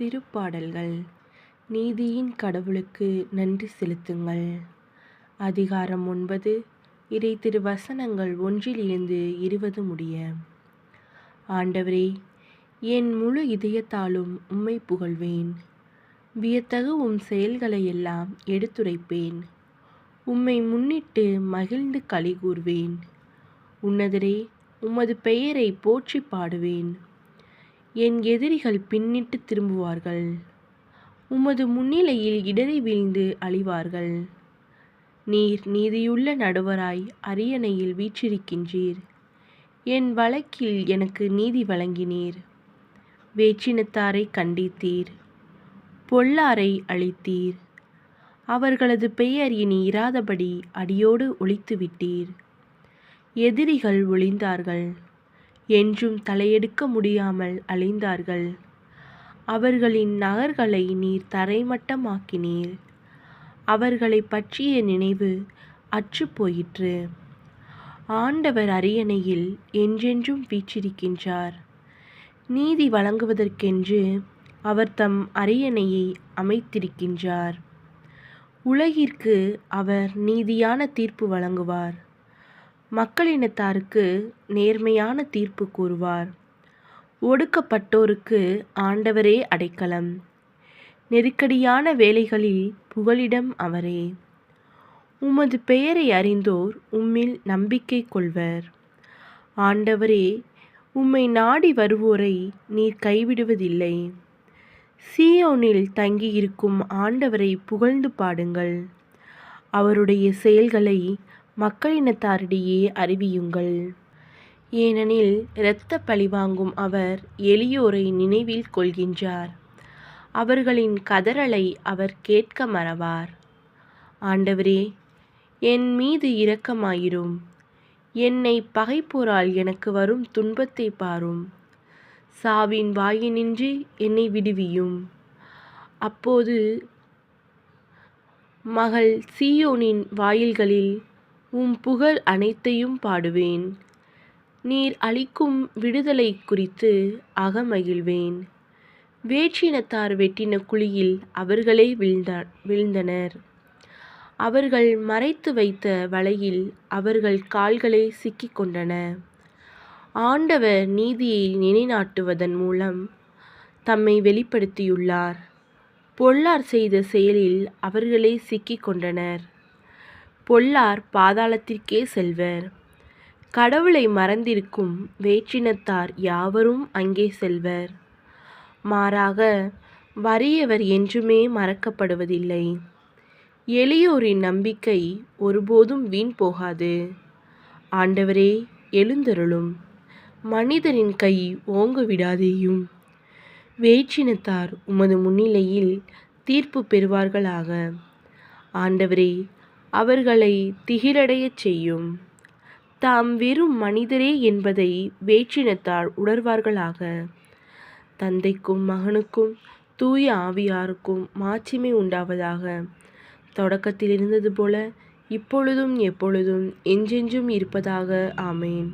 திருப்பாடல்கள். நீதியின் கடவுளுக்கு நன்றி செலுத்துங்கள். அதிகாரம் ஒன்பது. இறை திருவசனங்கள் ஒன்றிலிருந்து இருபது முடிய. ஆண்டவரே என் முழு இதயத்தாலும் உம்மை புகழ்வேன். வியத்தகு உம் செயல்களையெல்லாம் எடுத்துரைப்பேன். உம்மை முன்னிட்டு மகிழ்ந்து களிகூர்வேன் உன்னதரே உமது பெயரை போற்றி பாடுவேன். என் எதிரிகள் பின்னிட்டு திரும்புவார்கள். உமது முன்னிலையில் இடறி வீழ்ந்து அழிவார்கள். நீர் நீதியுள்ள நடுவராய் அரியணையில் வீற்றிருக்கின்றீர். என் வழக்கில் எனக்கு நீதி வழங்கினீர். வேற்றினத்தாரை கண்டித்தீர். பொல்லாரை அழித்தீர். அவர்களது பெயர் இனி இராதபடி அடியோடு ஒழித்துவிட்டீர். எதிரிகள் ஒளிந்தார்கள். என்றும் தலையெடுக்க முடியாமல் அழிந்தார்கள் அவர்களின் நகர்களை நீர் தரைமட்டமாக்கினீர். அவர்களை பற்றிய நினைவு அற்றுப்போயிற்று ஆண்டவர் அரியணையில் என்றென்றும் வீற்றிருக்கின்றார். நீதி வழங்குவதற்கென்று அவர் தம் அரியணையை அமைத்திருக்கின்றார். உலகிற்கு அவர் நீதியான தீர்ப்பு வழங்குவார். மக்களினத்தாருக்கு நேர்மையான தீர்ப்பு கூறுவார். ஒடுக்கப்பட்டோருக்கு ஆண்டவரே அடைக்கலம். நெருக்கடியான வேலைகளில் புகலிடம் அவரே. உமது பெயரை அறிந்தோர் உம்மில் நம்பிக்கை கொள்வர். ஆண்டவரே உம்மை நாடி வருவோரை நீர் கைவிடுவதில்லை. சியோனில் தங்கியிருக்கும் ஆண்டவரை புகழ்ந்து பாடுங்கள். அவருடைய செயல்களை மக்களினத்தாரிடையே அறிவியுங்கள். ஏனெனில் இரத்த பழிவாங்கும் அவர் எளியோரை நினைவில் கொள்கின்றார். அவர்களின் கதறலை அவர் கேட்க மறவார். ஆண்டவரே என் மீது இரக்கமாயிரும். என்னை பகைப்போரால் எனக்கு வரும் துன்பத்தை பாரும். சாவின் வாயினின்றி என்னை விடுவியும். அப்போது மகள் சீயோனின் வாயில்களில் உம் புகழ் அனைத்தையும் பாடுவேன். நீர் அளிக்கும் விடுதலை குறித்து அகமகிழ்வேன். வேற்றினத்தார் வெட்டின குழியில் அவர்களே வீழ்ந்த வீழ்ந்தனர். அவர்கள் மறைத்து வைத்த வலையில் அவர்கள் கால்களே சிக்கிக்கொண்டன ஆண்டவர் நீதியை நிலைநாட்டுவதன் மூலம் தம்மை வெளிப்படுத்தியுள்ளார். பொல்லார் செய்த செயலில் அவர்களே சிக்கிக் கொண்டனர். பொல்லார் பாதாளத்திற்கே செல்வர். கடவுளை மறந்திருக்கும் வேற்றினத்தார் யாவரும் அங்கே செல்வர். மாறாக வறியவர் என்றுமே மறக்கப்படுவதில்லை. எளியோரின் நம்பிக்கை ஒருபோதும் வீண் போகாது. ஆண்டவரே எழுந்தருளும். மனிதரின் கை ஓங்க விடாதேயும். வேற்றினத்தார் உமது முன்னிலையில் தீர்ப்பு பெறுவார்களாக. ஆண்டவரே அவர்களை திகிலடையச் செய்யும். தாம் வெறும் மனிதரே என்பதை வேற்றினத்தார் உணர்வார்களாக. தந்தைக்கும் மகனுக்கும் தூய ஆவியாருக்கும் மாட்சிமை உண்டாவதாக. தொடக்கத்தில் இருந்தது போல இப்பொழுதும் எப்பொழுதும் என்றென்றும் இருப்பதாக ஆமேன்.